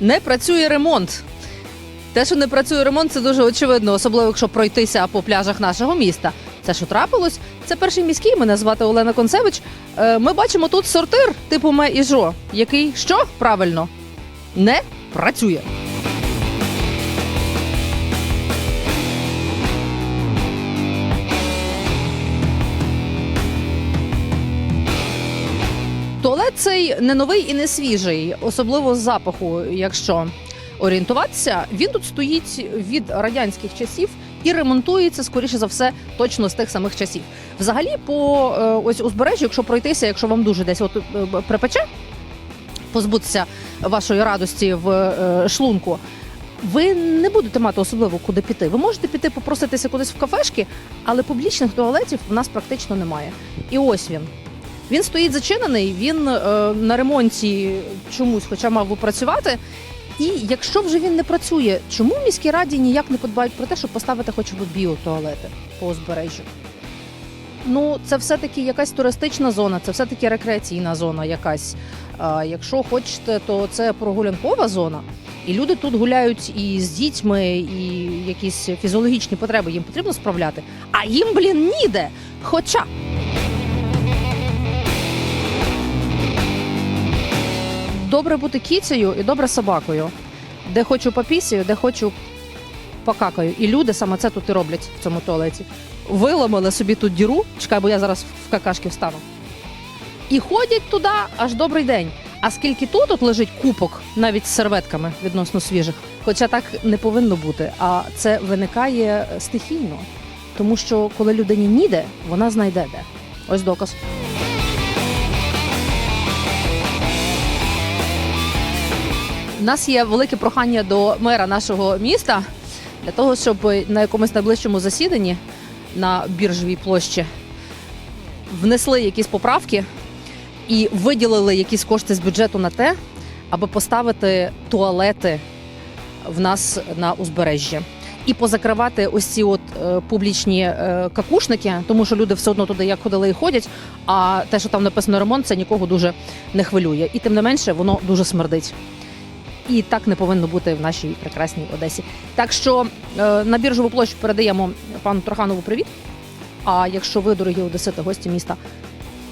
Не працює ремонт. Те, що не працює ремонт, це дуже очевидно, особливо якщо пройтися по пляжах нашого міста. Це що трапилось? Це перший міський. Мене звати Олена Концевич. Е, Ми бачимо тут сортир типу ме і жо, який що правильно не працює. Туалет цей не новий і не свіжий, особливо з запаху, якщо орієнтуватися. Він тут стоїть від радянських часів і ремонтується, скоріше за все, точно з тих самих часів. Взагалі, по е, ось узбережжю, якщо пройтися, якщо вам дуже десь от е, припече, позбутися вашої радості в е, шлунку. Ви не будете мати особливо куди піти. Ви можете піти попроситися кудись в кафешки, але публічних туалетів у нас практично немає. І ось він. Він стоїть зачинений, він е, на ремонті чомусь, хоча мав би працювати. І якщо вже він не працює, чому в міській раді ніяк не подбають про те, щоб поставити хоча б біотуалети по узбережжю? Ну, це все-таки якась туристична зона, це все-таки рекреаційна зона якась. А, якщо хочете, то це прогулянкова зона. І люди тут гуляють і з дітьми, і якісь фізіологічні потреби їм потрібно справляти. А їм, блін, ніде. Хоча добре бути кіцею і добре собакою. Де хочу попісію, де хочу покакаю. І люди саме це тут і роблять в цьому туалеті. Виламали собі тут діру, чекай, бо я зараз в какашки встану. І ходять туди аж добрий день. А скільки тут от лежить купок, навіть з серветками відносно свіжих, хоча так не повинно бути, а це виникає стихійно. Тому що коли людині ніде, вона знайде де. Ось доказ. У нас є велике прохання до мера нашого міста для того, щоб на якомусь найближчому засіданні на біржовій площі внесли якісь поправки і виділили якісь кошти з бюджету на те, аби поставити туалети в нас на узбережжі. І позакривати ось ці от е, публічні е, какушники, тому що люди все одно туди як ходили і ходять. А те, що там написано ремонт, це нікого дуже не хвилює. І тим не менше, воно дуже смердить. І так не повинно бути в нашій прекрасній Одесі. Так що е, на біржову площу передаємо пану Троханову привіт. А якщо ви, дорогі одесити, гості міста,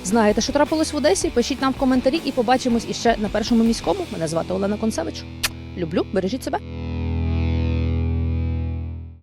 знаєте, що трапилось в Одесі, пишіть нам в коментарі і побачимось іще на першому міському. Мене звати Олена Концевич. Люблю, бережіть себе.